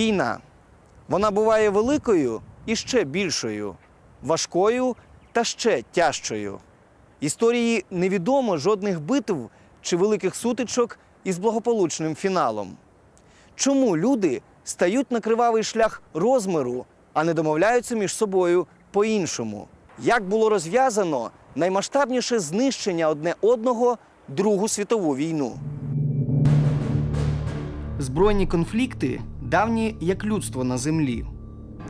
Війна. Вона буває великою і ще більшою, важкою та ще тяжчою. Історії невідомо жодних битв чи великих сутичок із благополучним фіналом. Чому люди стають на кривавий шлях розмиру, а не домовляються між собою по-іншому? Як було розв'язано наймасштабніше знищення одне одного Другу світову війну? Збройні конфлікти давні як людство на землі.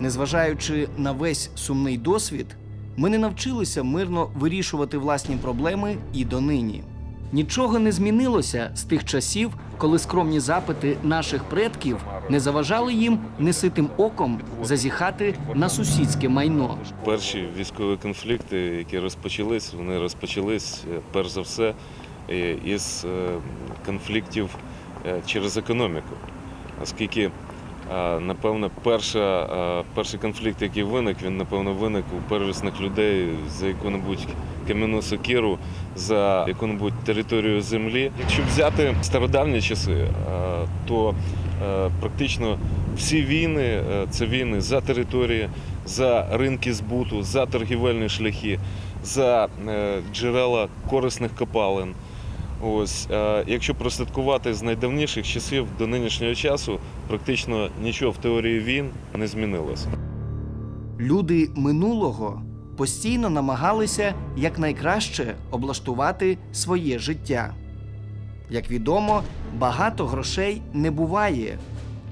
Незважаючи на весь сумний досвід, ми не навчилися мирно вирішувати власні проблеми і донині. Нічого не змінилося з тих часів, коли скромні запити наших предків не заважали їм неситим оком зазіхати на сусідське майно. Перші військові конфлікти, які розпочались, вони розпочались е, перш за все е, із е, конфліктів через економіку. Оскільки, е, напевно, перша, е, перший конфлікт, який виник, він напевно виник у первісних людей за яку-небудь кам'яну сокиру, за яку-небудь територію землі. Якщо взяти стародавні часи, е, то практично всі війни це війни за території, за ринки збуту, за торгівельні шляхи, за джерела корисних копалин. Ось, якщо прослідкувати з найдавніших часів до нинішнього часу, практично нічого в теорії війн не змінилося. Люди минулого постійно намагалися якнайкраще облаштувати своє життя. Як відомо, багато грошей не буває,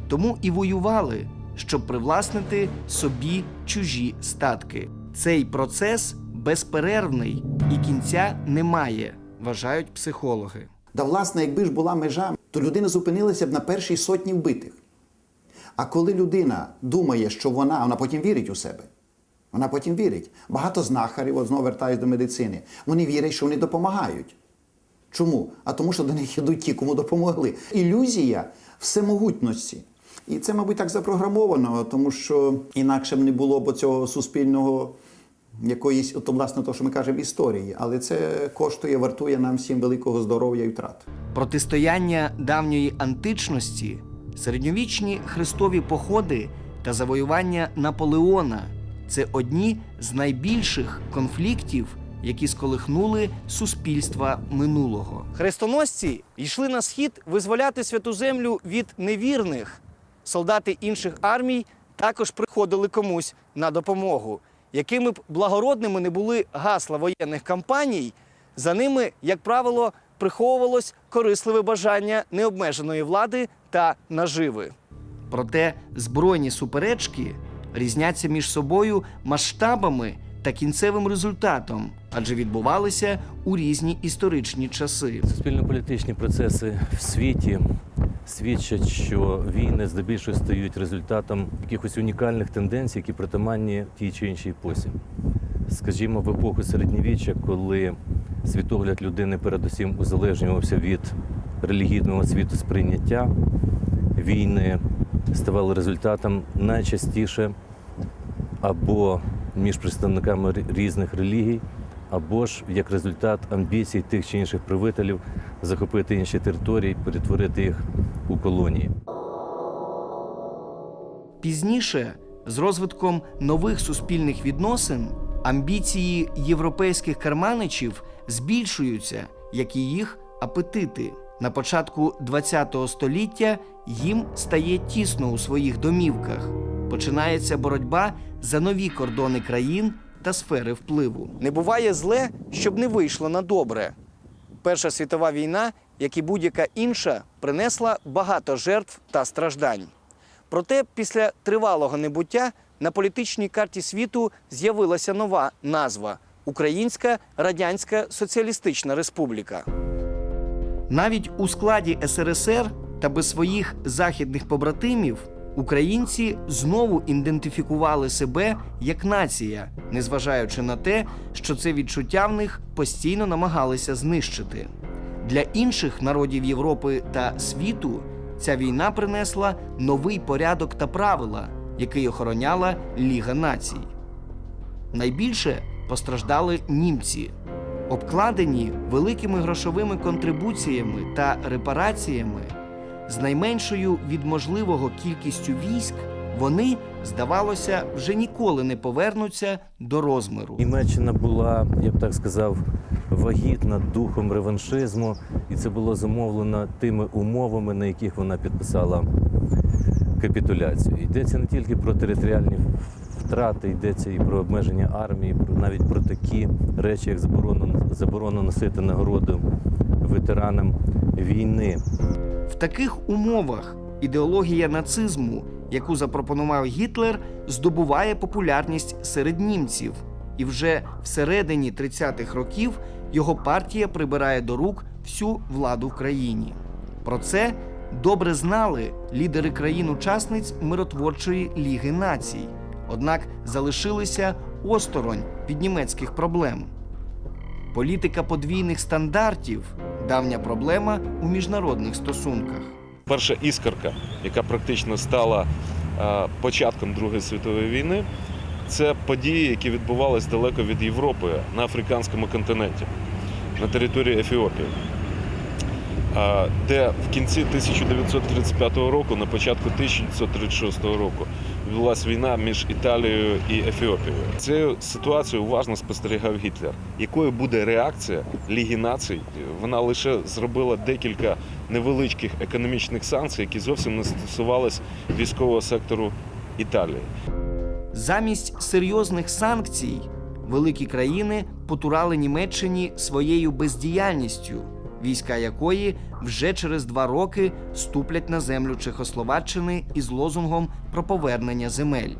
тому і воювали, щоб привласнити собі чужі статки. Цей процес безперервний і кінця немає, вважають психологи. Да, власне, якби ж була межа, то людина зупинилася б на першій сотні вбитих. А коли людина думає, що вона, вона потім вірить у себе. Вона потім вірить. Багато знахарів, от знову вертаюсь до медицини, вони вірять, що вони допомагають. Чому? А тому, що до них йдуть ті, кому допомогли. Ілюзія всемогутності. І це, мабуть, так запрограмовано, тому що інакше б не було б цього суспільного якоїсь, от, власне, то, що ми кажемо, історії. Але це коштує, вартує нам всім великого здоров'я і втрат. Протистояння давньої античності, середньовічні хрестові походи та завоювання Наполеона це одні з найбільших конфліктів, які сколихнули суспільства минулого. Хрестоносці йшли на схід визволяти святу землю від невірних. Солдати інших армій також приходили комусь на допомогу. Якими б благородними не були гасла воєнних кампаній, за ними, як правило, приховувалось корисливе бажання необмеженої влади та наживи. Проте збройні суперечки різняться між собою масштабами та кінцевим результатом, адже відбувалися у різні історичні часи. Суспільно-політичні процеси в світі свідчать, що війни здебільшого стають результатом якихось унікальних тенденцій, які притаманні тій чи іншій епосі. Скажімо, в епоху середньовіччя, коли світогляд людини передусім узалежнювався від релігійного світу сприйняття, війни ставали результатом найчастіше або між представниками різних релігій, або ж як результат амбіцій тих чи інших правителів захопити інші території, перетворити їх у колонії. Пізніше, з розвитком нових суспільних відносин, амбіції європейських карманичів збільшуються, як і їх апетити. На початку ХХ століття їм стає тісно у своїх домівках. Починається боротьба за нові кордони країн та сфери впливу. Не буває зле, щоб не вийшло на добре. Перша світова війна, як і будь-яка інша, принесла багато жертв та страждань. Проте після тривалого небуття на політичній карті світу з'явилася нова назва Українська Радянська Соціалістична Республіка. Навіть у складі СРСР та без своїх західних побратимів українці знову ідентифікували себе як нація, незважаючи на те, що це відчуття в них постійно намагалися знищити. Для інших народів Європи та світу ця війна принесла новий порядок та правила, який охороняла Ліга націй. Найбільше постраждали німці, обкладені великими грошовими контрибуціями та репараціями. з найменшою від можливого кількістю військ, вони, здавалося, вже ніколи не повернуться до розмиру. Німеччина була, я б так сказав, вагітна духом реваншизму, і це було замовлено тими умовами, на яких вона підписала капітуляцію. Йдеться не тільки про територіальні втрати, йдеться і про обмеження армії, навіть про такі речі, як заборону, заборону носити нагороду ветеранам війни. В таких умовах ідеологія нацизму, яку запропонував Гітлер, здобуває популярність серед німців. І вже всередині 30-х років його партія прибирає до рук всю владу в країні. Про це добре знали лідери країн-учасниць миротворчої ліги націй, однак залишилися осторонь від німецьких проблем. Політика подвійних стандартів давня проблема у міжнародних стосунках. Перша іскорка, яка практично стала е, початком Другої світової війни, це події, які відбувалися далеко від Європи на африканському континенті, на території Ефіопії, Е, де в кінці 1935 року, на початку 1936 року, відбулася війна між Італією і Ефіопією. Цю ситуацію уважно спостерігав Гітлер. Якою буде реакція Ліги націй? Вона лише зробила декілька невеличких економічних санкцій, які зовсім не стосувались військового сектору Італії. Замість серйозних санкцій великі країни потурали Німеччині своєю бездіяльністю, війська якої вже через два роки ступлять на землю Чехословаччини із лозунгом про повернення земель.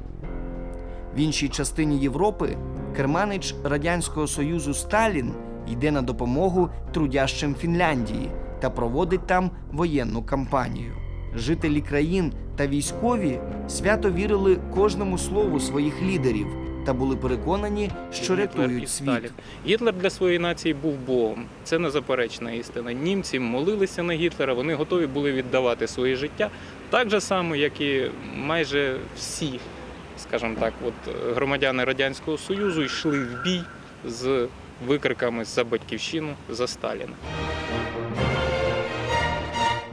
В іншій частині Європи керманич Радянського Союзу Сталін йде на допомогу трудящим Фінляндії та проводить там воєнну кампанію. Жителі країн та військові свято вірили кожному слову своїх лідерів та були переконані, що рятують світ. Гітлер для своєї нації був Богом. Це незаперечна істина. Німці молилися на Гітлера, вони готові були віддавати своє життя так же само, як і майже всі, скажімо так, от громадяни Радянського Союзу йшли в бій з викриками за батьківщину за Сталіна.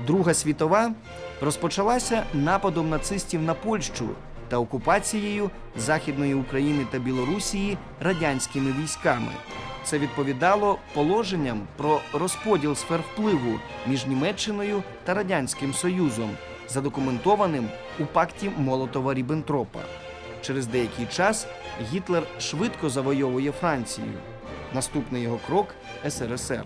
Друга світова розпочалася нападом нацистів на Польщу та окупацією Західної України та Білорусії радянськими військами. Це відповідало положенням про розподіл сфер впливу між Німеччиною та Радянським Союзом, задокументованим у пакті Молотова Ріббентропа. Через деякий час Гітлер швидко завойовує Францію. Наступний його крок СРСР.